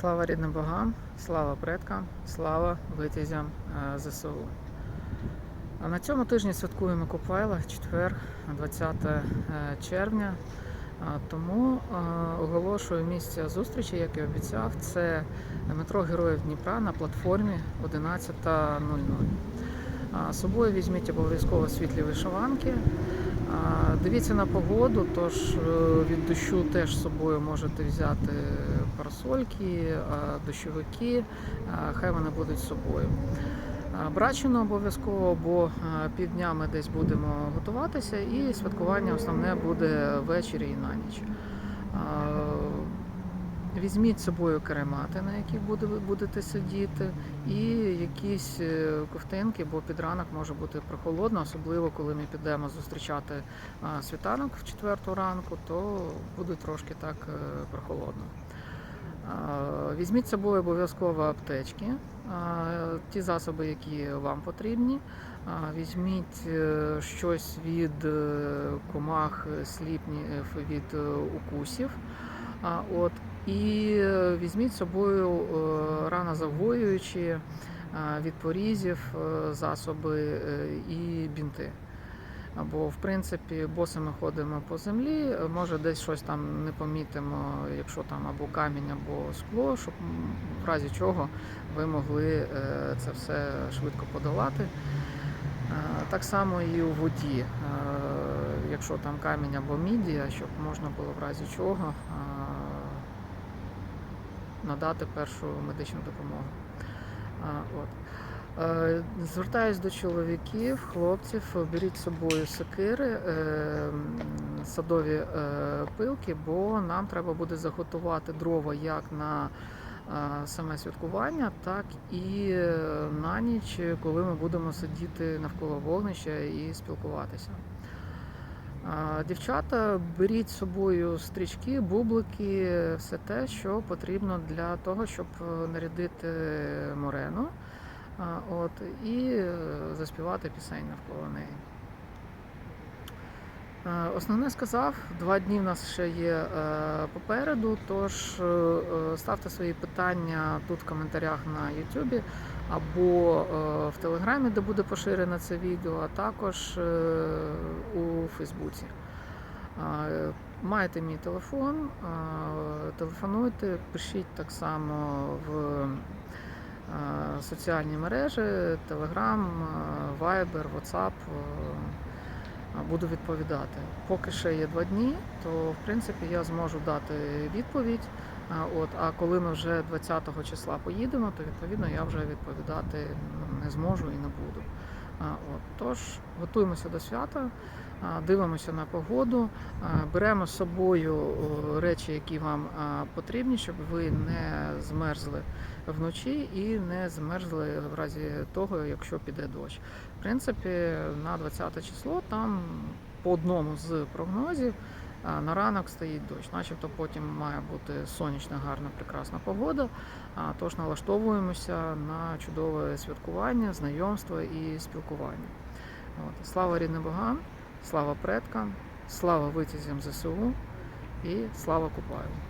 Слава рідним богам, слава предкам, слава витязям е, ЗСУ. На цьому тижні святкуємо Купайла, четвер, 20 е, червня. Тому е, оголошую місце зустрічі, як і обіцяв. Це метро Героїв Дніпра на платформі 11.00. З собою візьміть обов'язково світлі вишиванки. Дивіться на погоду, тож е, від дощу теж з собою можете взяти парасольки, дощовики, хай вони будуть з собою. Брачину обов'язково, бо а, півдня ми десь будемо готуватися, і святкування основне буде ввечері і на ніч. Візьміть з собою каремати, на яких будете сидіти, і якісь е, ковтинки, бо під ранок може бути прохолодно, особливо коли ми підемо зустрічати світанок в четверту ранку, то буде трошки так е, прохолодно. Візьміть з собою обов'язково аптечки, ті засоби, які вам потрібні. Візьміть е, щось від комах, сліпнів, від укусів. От, і візьміть з собою е, ранозагоюючі е, від порізів е, засоби і бінти. Бо, в принципі, босими ходимо по землі, може десь щось там не помітимо, якщо там або камінь, або скло, щоб в разі чого ви могли це все швидко подолати. Так само і у воді, якщо там камінь або мідія, щоб можна було в разі чого надати першу медичну допомогу. От. Е, Звертаюсь до чоловіків, хлопців, беріть з собою сокири, е, садові е, пилки, бо нам треба буде заготувати дрова як на саме святкування, так і на ніч, коли ми будемо сидіти навколо вогнища і спілкуватися. Дівчата, беріть з собою стрічки, бублики, все те, що потрібно для того, щоб е, нарядити морену от, і е, заспівати пісень навколо неї. Е, Основне сказав, два дні в нас ще є попереду, тож ставте свої питання тут в коментарях на YouTube або е, в Телеграмі, де буде поширене це відео, а також е, у Фейсбуці. Маєте мій телефон, телефонуйте, пишіть так само в соціальні мережі, Telegram, Viber, WhatsApp. Буду відповідати. Поки ще є два дні, то в принципі я зможу дати відповідь. От, а коли ми вже 20-го числа поїдемо, то відповідно я вже відповідати не зможу і не буду. От, тож готуємося до свята, дивимося на погоду, беремо з собою речі, які вам потрібні, щоб ви не змерзли вночі і не змерзли в разі того, якщо піде дощ. В принципі, на 20 число там по одному з прогнозів а, на ранок стоїть дощ, начебто потім має бути сонячна, гарна, прекрасна погода. Тож налаштовуємося на чудове святкування, знайомство і спілкування. От. Слава рідним богам, слава предкам, слава витязям ЗСУ і слава Купаю.